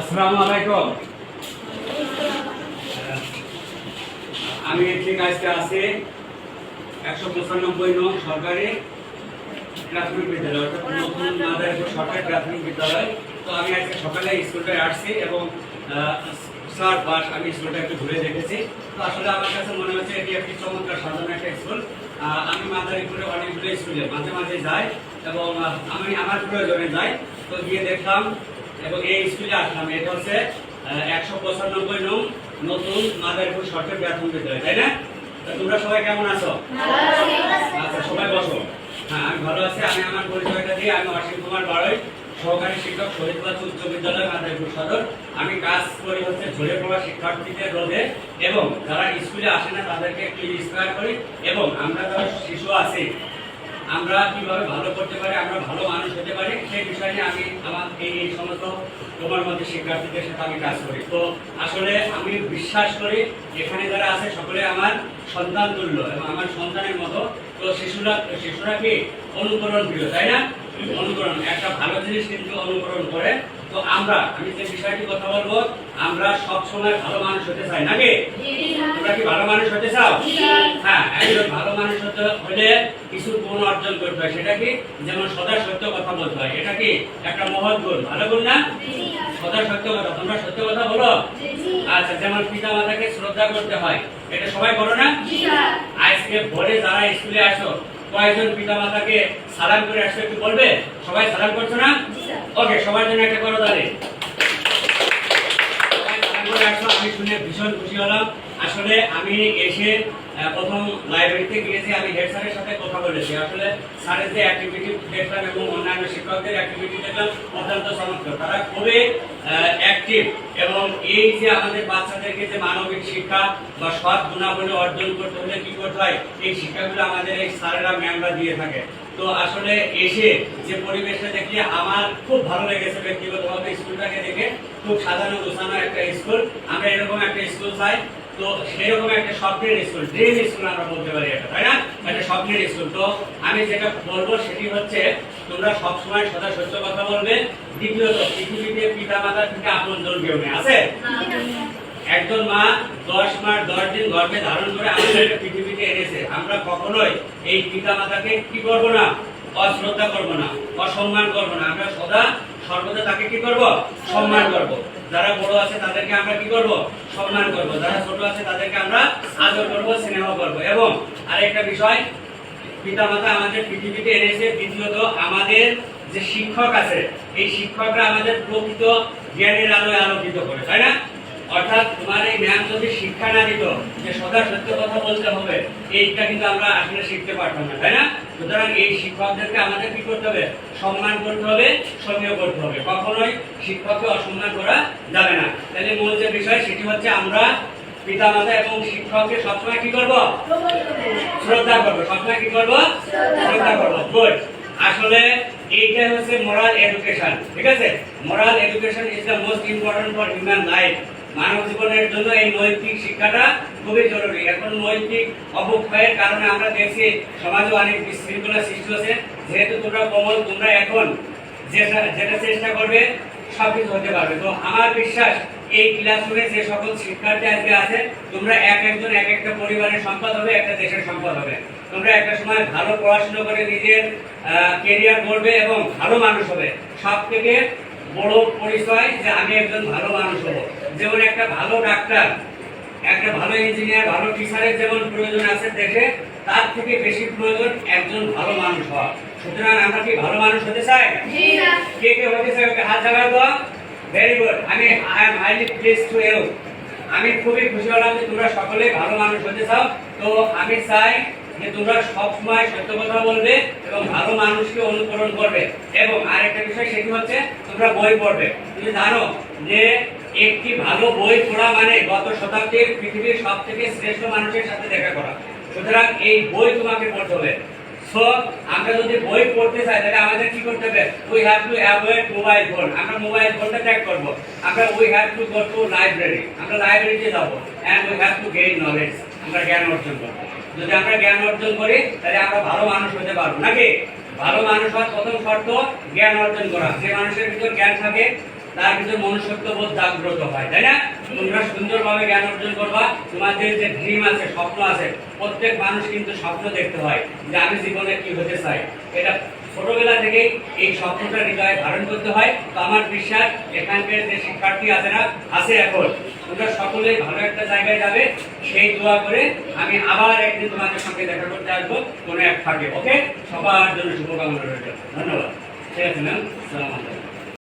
আসসালামু আলাইকুম। আমি ঠিক আজকে আছি একশো পঁচানব্বই নং সরকারি প্রাথমিক বিদ্যালয়, অর্থাৎ নতুন মাদারীপুর সরকারি প্রাথমিক বিদ্যালয়। তো আমি আজকে সকালে স্কুলটায় আসছি এবং স্যার পাস আমি স্কুলটা একটু ঘুরে দেখেছি। তো আসলে আমার কাছে মনে হচ্ছে এটি একটি চমৎকার সাধারণ একটা স্কুল। আমি মাদারীপুরে অনেকগুলো স্কুলে মাঝে মাঝে যাই এবং আমি আমার প্রয়োজনে যাই। তো গিয়ে দেখলাম এবং এই স্কুলে আসলাম। এটা হচ্ছে একশো পঁচানব্বই নং নতুন মাদারীপুর সরকারি প্রাথমিক বিদ্যালয়, তাই না? তোমরা সবাই কেমন আছো? আচ্ছা সবাই বসো। হ্যাঁ আমি ভালো আছি। আমি আমার পরিচয়টা দিয়ে আমি অসীম কুমার বাড়ই সহকারী শিক্ষক শহীদবাদ উচ্চ বিদ্যালয়, মাদারীপুর সদর। আমি কাজ করি হচ্ছে ঝরে পড়া শিক্ষার্থীদের রোধে এবং যারা স্কুলে আসে না, তাদেরকে একটু ইন্সপায়ার করি। এবং আমরা যারা শিশু আছি আমরা কীভাবে ভালো করতে পারি, আমরা ভালো মানুষ হতে পারি, সেই বিষয় নিয়ে আমি আমার এই এই সমস্ত তোমার মধ্যে শিক্ষার্থীদের সাথে আমি কাজ করি। তো আসলে আমি বিশ্বাস করি এখানে যারা আছে সকলে আমার সন্তান তুল্য এবং আমার সন্তানের মতো। তো শিশুরা শিশুরা কি? অনুকরণ প্রিয়, তাই না? অনুকরণ। একটা ভালো জিনিস কিন্তু অনুকরণ করে। তো আমরা আমি যে বিষয়টি কথা বলব, আমরা সবসময় ভালো মানুষ হতে চাই, নাকি? তোমরা কি ভালো মানুষ হতে চাও? হ্যাঁ একজন ভালো মানুষ হতে হলে কিছু গুণ অর্জন করতে হয়। সেটা কি? যেমন সদা সত্য কথা বলতে হয়। এটা কি? একটা মহৎ গুণ। ভালো গুণ না? সদা সত্য কথা। তোমরা সত্য কথা বলো? আচ্ছা যেমন পিতা মাতাকে শ্রদ্ধা করতে হয়। এটা সবাই করো না? আজকে ভোরে যারা স্কুলে আসো কয়েকজন পিতা মাতাকে সালাম করে আসছো একটু বলবে? সবাই সালাম করছ না? ওকে সবার জন্য একটা করো তাহলে। আমি শুনে ভীষণ খুশি হলাম। আসলে আমি এসে প্রথম লাইব্রেরিতে গিয়েছি, আমি হেড স্যারের সাথে কথা বলেছি। আসলে স্যারের যে অ্যাক্টিভিটি দেখলাম এবং অন্যান্য শিক্ষকদের অ্যাক্টিভিটি দেখলাম, অত্যন্ত চমৎকার। তারা খুবই অ্যাক্টিভ এবং এই যে আমাদের বাচ্চাদেরকে যে মানবিক শিক্ষা বা সৎ গুণাবলী অর্জন করতে হলে কি করতে হয়, এই শিক্ষাগুলো আমাদের এই স্যারেরা ম্যামরা দিয়ে থাকে। তো আসলে এসে যে পরিবেশটা দেখে আমার খুব ভালো লেগেছে ব্যক্তিগতভাবে, স্কুলটাকে দেখে। খুব সাধারণ গোছানো একটা স্কুল। আমরা এরকম একটা স্কুল চাই তো সেরকম একটা স্বপ্নের স্কুল, ড্রিম স্কুল আমরা বলতে পারি এটা, তাই না? একটা স্বপ্নের স্কুল। তো আমি যেটা বলব সেটি হচ্ছে, তোমরা সবসময় সদা সত্য কথা বলবে। দ্বিতীয়ত, পৃথিবীতে পিতা মাতা থেকে আপন জন কেউ নেই, আছে? একজন মা দশ মাস, দশ দিন গর্ভে ধারণ করে আমাদেরকে পৃথিবীতে এনেছে। আমরা কখনোই এই পিতা মাতাকে কি করব না? অশ্রদ্ধা করব না, অসম্মান করব না। আমরা সদা সর্বদা তাকে কি করব? সম্মান করব। যারা বড় আছে তাদেরকে আমরা কি করব? সম্মান করব। যারা ছোট আছে তাদেরকে আমরা আদর করব, স্নেহ করব। এবং আরেকটা বিষয়, পিতামাতা আমাদের পৃথিবীতে এনেছে, দ্বিতীয়ত আমাদের যে শিক্ষক আছে, এই শিক্ষকরা আমাদের প্রকৃত জ্ঞানের আলোয় আলোকিত করে, তাই না? অর্থাৎ তোমার এই ম্যাম যদি শিক্ষা না দিত যে সদা সত্য কথা বলতে হবে, এইটা কিন্তু আমরা আসলে শিখতে পারতাম না, তাই না? সুতরাং এই শিক্ষকদেরকে আমাদের কি করতে হবে? সম্মান করতে হবে করতে হবে। কখনোই শিক্ষককে অসম্মান করা যাবে না। তাহলে মূল যে বিষয় সেটি হচ্ছে আমরা পিতামাতা এবং শিক্ষককে সবসময় কি শ্রদ্ধা করব। সবসময় কি করব? শ্রদ্ধা করব। গুড। আসলে এইটা হচ্ছে মোরাল এডুকেশন ঠিক আছে? Moral education is the most important for human life মানব জীবনের জন্য এই নৈতিক শিক্ষাটা খুবই জরুরি। এখন নৈতিক অবক্ষয়ের কারণে আমরা দেখছি সমাজে অনেক বিশৃঙ্খলা সৃষ্টি হচ্ছে। যেহেতু তোমরা কমল, তোমরা এখন যেটা চেষ্টা করবে, সবকিছু হতে পারবে। তো আমার বিশ্বাস, এই ক্লাসরুমে যে সকল শিক্ষার্থী আজকে আছে, তোমরা এক একজন, এক একটা পরিবারের সম্পদ হবে, একটা দেশের সম্পদ হবে। তোমরা একটা সময় ভালো পড়াশোনা করে নিজের কেরিয়ার করবে এবং ভালো মানুষ হবে। সব থেকে বড় পরিচয় যে আমি একজন ভালো মানুষ হব। যেমন একটা ভালো ডাক্তার একটা ভালো ইঞ্জিনিয়ার ভালো টিচারের যেমন প্রয়োজন আছে দেখে তার থেকে বেশি প্রয়োজন একজন ভালো মানুষ হওয়া। সুতরাং আমরা কি ভালো মানুষ হতে চাই? কে কে হতে চাই? ওকে হাত জাগায় তো ভেরি গুড আমি I am highly please to you আমি খুবই খুশি হলাম যে তোমরা সকলেই ভালো মানুষ হতে চাও। তো আমি চাই যে তোমরা সবসময় সত্য কথা বলবে এবং ভালো মানুষকে অনুকরণ করবে। এবং আরেকটা বিষয় সেটি হচ্ছে তোমরা বই পড়বে। তুমি জানো যে একটি ভালো বই পড়া মানে গত শতাব্দীর পৃথিবীর সব থেকে শ্রেষ্ঠ মানুষের সাথে দেখা করা। সুতরাং এই বই তোমাকে পড়তে হবে। সো আমরা যদি বই পড়তে চাই, তাহলে আমাদের কি করতে হবে? We have to avoid mobile phone আমরা মোবাইল ফোনটা ত্যাগ করব। আমরা we have to go to library আমরা লাইব্রেরিতে যাব। And we have to gain knowledge আমরা জ্ঞান অর্জন করব। যদি আমরা জ্ঞান অর্জন করি, তাহলে আমরা ভালো মানুষ হতে পারব। নাকি? ভালো মানুষ হওয়ার প্রথম শর্ত, জ্ঞান অর্জন করা। যে মানুষের ভিতর জ্ঞান থাকে তার ভিতরে মনুষ্যত্ব বোধ জাগ্রত হয়, তাই না? তোমরা সুন্দরভাবে জ্ঞান অর্জন করবা। তোমাদের যে ড্রিম আছে, স্বপ্ন আছে, প্রত্যেক মানুষ কিন্তু স্বপ্ন দেখতে হয় যে আমি জীবনে কি হতে চাই। এটা ছোটবেলা থেকেই এই স্বপ্নটা হৃদয়ে ধারণ করতে হয়। তো আমার বিশ্বাস, এখানকার যে শিক্ষার্থী আছে না, আছে এখন। তোমরা সকলেই ভালো একটা জায়গায় যাবে, সেই দোয়া করে আমি আবার একদিন তোমাদের সঙ্গে দেখা করতে আসব, কোনো এক থাকে ওকে? সবার জন্য শুভকামনা রইল। ধন্যবাদ। ঠিক আছে ম্যাম সালাম আলাইকুম।